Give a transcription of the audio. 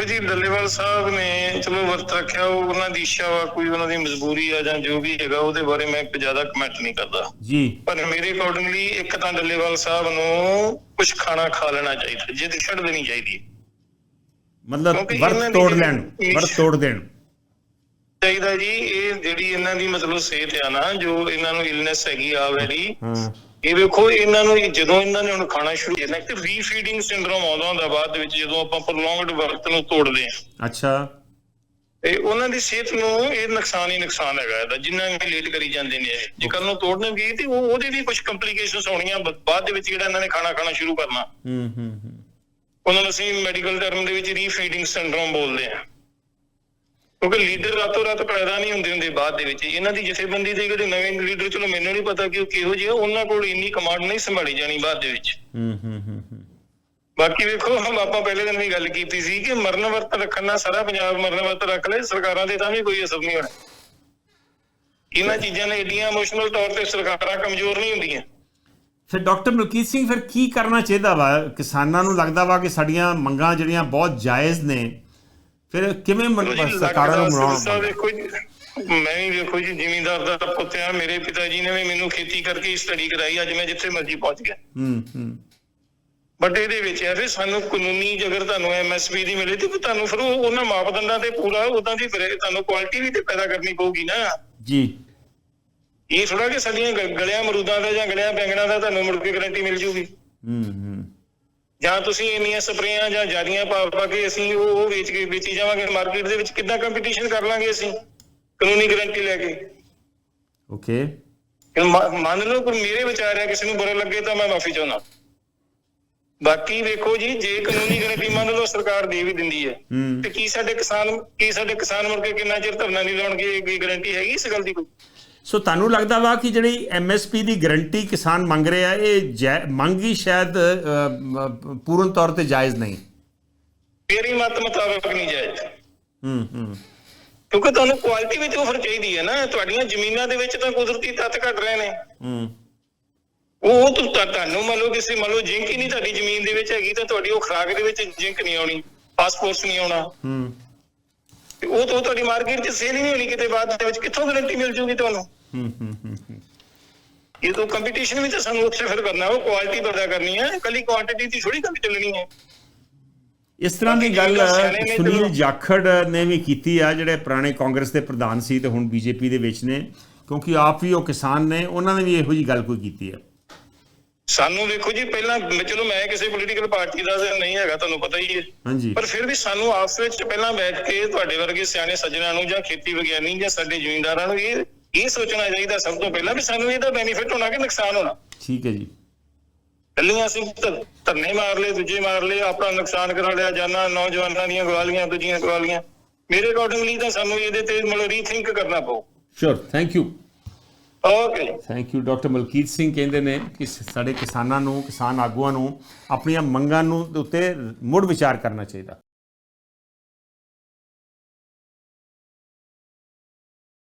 ਵੇਖੋ ਜੀ ਡੱਲੇਵਾਲ ਸਾਹਿਬ ਨੇ ਚਲੋ ਵਰਤ ਰੱਖਿਆ ਉਹ ਉਹਨਾਂ ਦੀ ਇੱਛਾ ਵਾ ਕੋਈ ਉਹਨਾਂ ਦੀ ਮਜਬੂਰੀ ਆ ਜਾਂ ਜੋ ਵੀ ਹੈਗਾ ਉਹਦੇ ਬਾਰੇ ਮੈਂ ਜ਼ਿਆਦਾ ਕਮੈਂਟ ਨਹੀਂ ਕਰਦਾ। ਜੀ। ਪਰ ਮੇਰੇ ਅਕੋਰਡਿੰਗਲੀ ਇੱਕ ਤਾਂ ਡੱਲੇਵਾਲ ਸਾਹਿਬ ਨੂੰ ਕੁਝ ਖਾਣਾ ਖਾ ਲੈਣਾ ਚਾਹੀਦਾ ਜਿੱਦ ਛੱਡ ਦੇਣੀ ਚਾਹੀਦੀ ਹੈ। ਮਤਲਬ ਵਰਤ ਤੋੜ ਲੈਣ ਵਰਤ ਤੋੜ ਦੇਣ। ਚਾਹੀਦਾ ਜੀ ਇਹ ਜਿਹੜੀ ਇਹਨਾਂ ਦੀ ਮਤਲਬ ਸਿਹਤ ਆ ਨਾ ਜੋ ਇਹਨਾਂ ਨੂੰ ਇਲਨੈਸ ਹੈਗੀ ਆ ਵੈਰੀ ਹਾਂ। ਇਹ ਵੇਖੋ ਇਹਨਾਂ ਨੂੰ ਜਦੋਂ ਇਹਨਾਂ ਨੇ ਹੁਣ ਖਾਣਾ ਸ਼ੁਰੂ ਕੀਤਾ ਕਿ ਰੀਫੀਡਿੰਗ ਸਿੰਡਰੋਮ ਆਉਂਦਾ ਹੁੰਦਾ ਬਾਅਦ ਵਿੱਚ ਜਦੋਂ ਆਪਾਂ ਪ੍ਰੋਲੋਂਗਡ ਵਰਤ ਨੂੰ ਤੋੜਦੇ ਹਾਂ। ਅੱਛਾ। ਤੇ ਉਹਨਾਂ ਦੀ ਸਿਹਤ ਨੂੰ ਇਹ ਨੁਕਸਾਨ ਹੀ ਨੁਕਸਾਨ ਹੈਗਾ ਇਹਦਾ ਜਿੰਨਾ ਵੀ ਲੇਟ ਕਰੀ ਜਾਂਦੇ ਨੇ ਇਹ। ਜੇ ਕੱਲ ਨੂੰ ਤੋੜਨਗੇ ਤੇ ਉਹ ਉਹਦੇ ਵੀ ਕੁਝ ਕੰਪਲਿਕੇਸ਼ਨਸ ਹੋਣੀਆਂ ਬਾਅਦ ਦੇ ਵਿੱਚ ਜਿਹੜਾ ਇਹਨਾਂ ਨੇ ਖਾਣਾ ਖਾਣਾ ਸ਼ੁਰੂ ਕਰਨਾ। ਹੂੰ ਹੂੰ ਹੂੰ। ਉਹਨਾਂ ਨੂੰ ਅਸੀਂ ਮੈਡੀਕਲ ਟਰਮ ਦੇ ਵਿੱਚ ਰੀਫੀਡਿੰਗ ਸਿੰਡਰੋਮ ਬੋਲਦੇ ਆ ਕਿਉਂਕਿ ਲੀਡਰ ਰਾਤੋਂ ਰਾਤ ਪੈਦਾ ਨਹੀਂ ਹੁੰਦੇ ਹੁੰਦੇ ਬਾਅਦ ਦੇ ਵਿੱਚ। ਇਹਨਾਂ ਦੀ ਜਥੇਬੰਦੀ ਦੇ ਜਿਹੜੇ ਨਵੇਂ ਲੀਡਰ ਚਲੋ ਮੈਨੂੰ ਨਹੀਂ ਪਤਾ ਕਿ ਉਹ ਕਿਹੋ ਜਿਹੇ ਉਹਨਾਂ ਕੋਲ ਇੰਨੀ ਕਮਾਂਡ ਨਹੀਂ ਸੰਭਾਲੀ ਜਾਣੀ ਬਾਅਦ ਦੇ ਵਿੱਚ। ਹੂੰ ਹੂੰ ਹੂੰ ਹੂੰ। ਬਾਕੀ ਵੇਖੋ ਹਮ ਆਪਾਂ ਪਹਿਲੇ ਦਿਨ ਵੀ ਗੱਲ ਕੀਤੀ ਸੀ ਕਿ ਮਰਨ ਵਰਤ ਰੱਖਣ ਨਾਲ ਸਾਰਾ ਪੰਜਾਬ ਮਰਨ ਵਰਤ ਰੱਖ ਲੈ ਸਰਕਾਰਾਂ ਦੇ ਤਾਂ ਵੀ ਕੋਈ ਅਸਰ ਨਹੀਂ ਹੋਣਾ ਇਹਨਾਂ ਚੀਜ਼ਾਂ ਨੇ ਏਡੀਆਂ ਇਮੋਸ਼ਨਲ ਤੌਰ ਤੇ ਸਰਕਾਰਾਂ ਕਮਜ਼ੋਰ ਨਹੀਂ ਹੁੰਦੀਆਂ। ਫਿਰ ਡਾਕਟਰ ਮਲਕੀਤ ਸਿੰਘ ਫਿਰ ਕੀ ਕਰਨਾ ਚਾਹੀਦਾ ਵਾ? ਕਿਸਾਨਾਂ ਨੂੰ ਲੱਗਦਾ ਵਾ ਕਿ ਸਾਡੀਆਂ ਮੰਗਾਂ ਜਿਹੜੀਆਂ ਬਹੁਤ ਜਾਇਜ਼ ਨੇ ਫਿਰ ਕਿਵੇਂ ਸਰਕਾਰਾਂ ਨੂੰ ਮਨਾਉਣਾ ਵੇਖੋ ਜੀ ਮੈਂ ਵੀ ਵੇਖੋ ਜੀ ਜ਼ਿਮੀਂਦਾਰ ਦਾ ਪੁੱਤ ਆ ਮੇਰੇ ਪਿਤਾ ਜੀ ਨੇ ਵੀ ਮੈਨੂੰ ਖੇਤੀ ਕਰਕੇ ਸਟੱਡੀ ਕਰਾਈ ਅੱਜ ਮੈਂ ਜਿੱਥੇ ਮਰਜ਼ੀ ਪਹੁੰਚ ਗਿਆ। ਹੂੰ ਹੂੰ। ਬਟ ਇਹਦੇ ਵਿੱਚ ਹੈ ਵੀ ਸਾਨੂੰ ਕਾਨੂੰਨੀ ਜੇਕਰ ਤੁਹਾਨੂੰ ਐਮਐਸਪੀ ਦੀ ਮਿਲੇ ਤੇ ਫਿਰ ਤੁਹਾਨੂੰ ਫਿਰ ਉਹ- ਉਹਨਾਂ ਮਾਪਦੰਡਾਂ ਤੇ ਪੂਰਾ ਉਦਾਂ ਦੀ ਫਿਰ ਤੁਹਾਨੂੰ ਕੁਆਲਿਟੀ ਵੀ ਤੇ ਪੈਦਾ ਕਰਨੀ ਪਊਗੀ ਨਾ। ਜੀ। ਇਹ ਥੋੜਾ ਕਿ ਸਾਡੀਆਂ ਗਲਿਆਂ ਅਮਰੂਦਾਂ ਦਾ ਜਾਂ ਗਲਿਆਂ ਬੈਂਗਣਾ ਦਾ ਤੁਹਾਨੂੰ ਮੁੜ ਕੇ ਗਾਰੰਟੀ ਮਿਲ ਜੂਗੀ। ਹੂੰ ਹੂੰ। ਜਾਂ ਤੁਸੀਂ ਇੰਨੀਆਂ ਸਪਰੇਆਂ ਜਾਂ ਜਾਰੀਆਂ ਪਾ ਪਾ ਕੇ ਅਸੀਂ ਉਹ ਉਹ ਵੇਚ ਕੇ ਵੇਚੀ ਜਾਵਾਂਗੇ ਮਾਰਕੀਟ ਦੇ ਵਿੱਚ ਕਿੱਦਾਂ ਕੰਪੀਟੀਸ਼ਨ ਕਰ ਲਾਂਗੇ ਅਸੀਂ? ਕਾਨੂੰਨੀ ਗਾਰੰਟੀ ਲੈ ਕੇ। ਓਕੇ ਮੰਨ ਲਓ ਕਿ ਮੇਰੇ ਵਿਚਾਰ ਆ ਕਿਸੇ ਨੂੰ ਬੁਰਾ ਲੱਗੇ ਤਾਂ ਮੈਂ ਮਾਫੀ ਚਾਹੁੰਦਾ। ਬਾਕੀ ਵੇਖੋ ਜੀ ਜੇ ਕਾਨੂੰਨੀ ਗਾਰੰਟੀ ਮੰਨ ਲਓ ਸਰਕਾਰ ਦੇ ਵੀ ਦਿੰਦੀ ਹੈ ਹੂੰ। ਤੇ ਕੀ ਸਾਡੇ ਕਿਸਾਨ ਕੀ ਸਾਡੇ ਕਿਸਾਨ ਮੁੜ ਕੇ ਕਿੰਨਾ ਚਿਰ ਧਰਨਾ ਨਹੀਂ ਲਾਉਣਗੇ? ਕੋਈ ਗਾਰੰਟੀ ਹੈਗੀ ਇਸ ਗੱਲ ਦੀ ਕੋਈ? ਸੋ ਤੁਹਾਨੂੰ ਲੱਗਦਾ ਵਾ ਕਿ ਜਿਹੜੀ ਐਮਐਸਪੀ ਦੀ ਗਾਰੰਟੀ ਕਿਸਾਨ ਮੰਗ ਰਿਹਾ ਇਹ ਮੰਗ ਹੀ ਸ਼ਾਇਦ ਪੂਰਨ ਤੌਰ ਤੇ ਜਾਇਜ਼ ਨਹੀਂ। ਮੇਰੀ ਮਤ ਮੁਤਾਬਕ ਨਹੀਂ ਜਾਇਜ਼। ਹੂੰ ਹੂੰ। ਕਿਉਂਕਿ ਤੁਹਾਨੂੰ ਕੁਆਲਿਟੀ ਵਿੱਚ ਆਫਰ ਚਾਹੀਦੀ ਹੈ ਨਾ। ਤੁਹਾਡੀਆਂ ਜ਼ਮੀਨਾਂ ਦੇ ਵਿੱਚ ਤਾਂ ਕੁਦਰਤੀ ਤੱਤ ਘਟ ਰਹੇ ਨੇ। ਹੂੰ। ਉਹ ਉਹ ਤੁ- ਤੁ- ਤੁਹਾਨੂੰ ਮੰਨ ਲਓ ਕਿਸੇ ਮੰਨ ਲਓ ਜਿੰਕ ਹੀ ਨਹੀਂ ਤੁਹਾਡੀ ਜ਼ਮੀਨ ਦੇ ਵਿੱਚ ਹੈਗੀ ਤਾਂ ਤੁਹਾਡੀ ਉਹ ਖਰਾਕ ਦੇ ਵਿੱਚ ਜਿੰਕ ਨਹੀਂ ਆਉਣੀ ਪਾਸਪੋਰਟਸ ਨਹੀਂ ਆਉਣਾ। ਹੂੰ। ਤੇ ਉਹ ਤਾਂ ਤੁਹਾਡੀ ਮਾਰਕੀਟ 'ਚ ਸੇਲ ਹੀ ਨਹੀਂ ਹੋਣੀ ਕਿਤੇ ਬਾਅਦ ਦੇ ਵਿੱਚ। ਕਿੱਥੋਂ ਗਾਰੰਟੀ ਮਿਲ ਜੂਗੀ ਤੁਹਾਨੂੰ? ਹੂੰ ਹੂੰ ਹੂੰ ਹੂੰ। ਇਹ ਤਾਂ ਕੰਪੀਟੀਸ਼ਨ ਵੀ ਤਾਂ ਸਾਨੂੰ ਉੱਥੇ ਫਿਰ ਕਰਨਾ ਉਹ ਕੁਆਲਿਟੀ ਪੈਦਾ ਕਰਨੀ ਹੈ। ਕੱਲੀ ਕੁਆਂਟੀਟੀ ਦੀ ਥੋੜੀ ਕੰਮ ਚੱਲਣੀ ਹੈ। ਇਸ ਤਰ੍ਹਾਂ ਦੀ ਗੱਲ ਸੁਨੀਲ ਜਾਖੜ ਨੇ ਵੀ ਕੀਤੀ ਆ ਜਿਹੜੇ ਪੁਰਾਣੇ ਕਾਂਗਰਸ ਦੇ ਪ੍ਰਧਾਨ ਸੀ ਤੇ ਹੁਣ ਬੀਜੇਪੀ ਦੇ ਵਿੱਚ ਨੇ। ਕਿਉਂਕਿ ਆਪ ਵੀ ਉਹ ਕਿਸਾਨ ਨੇ ਉਹਨਾਂ ਨੇ ਵੀ ਇਹੋ ਜੀ ਗੱਲ ਕੋਈ ਕੀਤੀ ਹੈ ਸਾਨੂੰ ਵੇਖੋ ਜੀ ਪਹਿਲਾਂ ਚਲੋ ਮੈਂ ਕਿਸੇ ਪੋਲੀਟੀਕਲ ਪਾਰਟੀ ਦਾ ਨਹੀਂ ਹੈਗਾ ਤੁਹਾਨੂੰ ਪਤਾ ਹੀ ਹੈ। ਪਰ ਫਿਰ ਵੀ ਸਾਨੂੰ ਆਪਸ ਵਿੱਚ ਪਹਿਲਾਂ ਬੈਠ ਕੇ ਤੁਹਾਡੇ ਵਰਗੇ ਸਿਆਣੇ ਸੱਜਣਾਂ ਨੂੰ ਜਾਂ ਖੇਤੀ ਵਿਗਿਆਨੀ ਜਾਂ ਸਾਡੇ ਜ਼ਿਮੀਂਦਾਰਾਂ ਨੂੰ ਇਹ ਇਹ ਸੋਚਣਾ ਚਾਹੀਦਾ ਸਭ ਤੋਂ ਪਹਿਲਾਂ ਵੀ ਸਾਨੂੰ ਇਹਦਾ ਬੈਨੀਫਿਟ ਹੋਣਾ ਕਿ ਨੁਕਸਾਨ ਹੋਣਾ। ਠੀਕ ਹੈ ਜੀ। ਪਹਿਲੀਆਂ ਅਸੀਂ ਧਰ- ਧਰਨੇ ਮਾਰ ਲਏ ਦੂਜੇ ਮਾਰ ਲਏ ਆਪਣਾ ਨੁਕਸਾਨ ਕਰਾ ਲਿਆ ਜਾਨਾਂ ਨੌਜਵਾਨਾਂ ਦੀਆਂ ਗਵਾ ਲੀਆਂ ਦੂਜੀਆਂ ਗਵਾ ਲੀਆਂ ਮੇਰੇ ਅਕੋਰਡਿੰਗਲੀ ਤਾਂ ਸਾਨੂੰ ਇਹਦੇ ਤੇ ਮਤਲਬ ਰੀਥਿੰਕ ਕਰਨਾ ਪਊ। Sure thank you okay thank you doctor Malkit Singh ਕਹਿੰਦੇ ਨੇ ਕਿ ਸਾਡੇ ਕਿਸਾਨਾਂ ਨੂੰ ਕਿਸਾਨ ਆਗੂਆਂ ਨੂੰ ਆਪਣੀਆਂ ਮੰਗਾਂ ਨੂੰ ਦੇ ਉੱਤੇ ਮੁੜ ਵਿਚਾਰ ਕਰਨਾ ਚਾਹੀਦਾ